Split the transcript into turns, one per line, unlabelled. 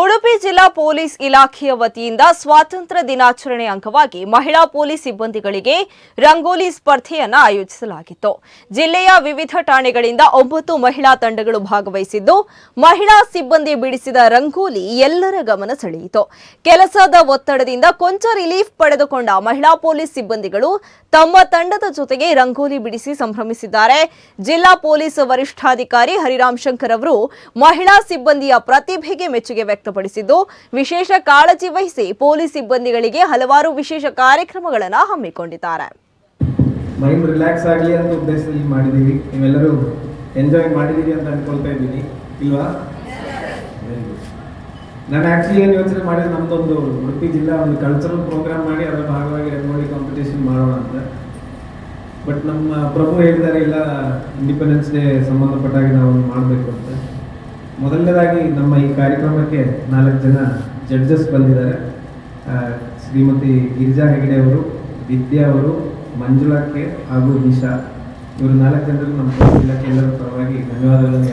ಉಡುಪಿ ಜಿಲ್ಲಾ ಪೊಲೀಸ್ ಇಲಾಖೆಯ ವತಿಯಿಂದ ಸ್ವಾತಂತ್ರ್ಯ ದಿನಾಚರಣೆ ಅಂಗವಾಗಿ ಮಹಿಳಾ ಪೊಲೀಸ್ ಸಿಬ್ಬಂದಿಗಳಿಗೆ ರಂಗೋಲಿ ಸ್ಪರ್ಧೆಯನ್ನು ಆಯೋಜಿಸಲಾಗಿತ್ತು. ಜಿಲ್ಲೆಯ ವಿವಿಧ ಠಾಣೆಗಳಿಂದ ಒಂಬತ್ತು ಮಹಿಳಾ ತಂಡಗಳು ಭಾಗವಹಿಸಿದ್ದು, ಮಹಿಳಾ ಸಿಬ್ಬಂದಿ ಬಿಡಿಸಿದ ರಂಗೋಲಿ ಎಲ್ಲರ ಗಮನ ಸೆಳೆಯಿತು. ಕೆಲಸದ ಒತ್ತಡದಿಂದ ಕೊಂಚ ರಿಲೀಫ್ ಪಡೆದುಕೊಂಡ ಮಹಿಳಾ ಪೊಲೀಸ್ ಸಿಬ್ಬಂದಿಗಳು ತಮ್ಮ ತಂಡದ ಜೊತೆಗೆ ರಂಗೋಲಿ ಬಿಡಿಸಿ ಸಂಭ್ರಮಿಸಿದ್ದಾರೆ. ಜಿಲ್ಲಾ ಪೊಲೀಸ್ ವರಿಷ್ಠಾಧಿಕಾರಿ ಹರಿರಾಮ್ ಶಂಕರ್ ಅವರು ಮಹಿಳಾ ಸಿಬ್ಬಂದಿಯ ಪ್ರತಿಭೆಗೆ ಮೆಚ್ಚುಗೆ ವ್ಯಕ್ತಪಡಿಸಿದ್ದು, ವಿಶೇಷ ಕಾಳಜಿ ವಹಿಸಿ ಪೊಲೀಸ್ ಸಿಬ್ಬಂದಿಗಳಿಗೆ ಹಲವಾರು ವಿಶೇಷ ಕಾರ್ಯಕ್ರಮಗಳನ್ನು ಹಮ್ಮಿಕೊಂಡಿದ್ದಾರೆ.
ಮೈಂಡ್ ರಿಲ್ಯಾಕ್ಸ್ ಆಗಲಿ ಅಂತ ಉದ್ದೇಶದಲ್ಲಿ ಮಾಡಿದ್ದೀವಿ. ನೀವೆಲ್ಲರೂ ಎಂಜಾಯ್ ಮಾಡಿದ್ದೀರಿ ಅಂತ ಅನ್ಕೊಳ್ತಾ ಇದ್ದೀನಿ ಇಲ್ವಾ. ನಾನು ಆ್ಯಕ್ಚುಲಿ ಏನು ಯೋಚನೆ ಮಾಡಿದ್ರೆ ನಮ್ಮದೊಂದು ಉಡುಪಿ ಜಿಲ್ಲಾ ಒಂದು ಕಲ್ಚರಲ್ ಪ್ರೋಗ್ರಾಮ್ ಮಾಡಿ ಅದರ ಭಾಗವಾಗಿ ರಂಗೋಲಿ ಕಾಂಪಿಟೇಷನ್ ಮಾಡೋಣ ಅಂತ. ಬಟ್ ನಮ್ಮ ಪ್ರಭು ಹೇಳ್ತಾರೆ ಇಲ್ಲ ಇಂಡಿಪೆಂಡೆನ್ಸ್ ಡೇ ಸಂಬಂಧಪಟ್ಟಾಗಿ ನಾವು ಮಾಡಬೇಕು ಅಂತ. ಮೊದಲನೇದಾಗಿ ನಮ್ಮ ಈ ಕಾರ್ಯಕ್ರಮಕ್ಕೆ ನಾಲ್ಕು ಜನ ಜಡ್ಜಸ್ ಬಂದಿದ್ದಾರೆ. ಶ್ರೀಮತಿ ಗಿರಿಜಾ ಹೆಗಡೆ ಅವರು, ವಿದ್ಯಾ ಅವರು, ಮಂಜುಳಾ ಕೆ ಹಾಗೂ ನಿಶಾ. ಇವರು ನಾಲ್ಕು ಜನರು ನಮ್ಮ ಇಲಾಖೆ ಎಲ್ಲರ ಪರವಾಗಿ ಧನ್ಯವಾದಗಳನ್ನು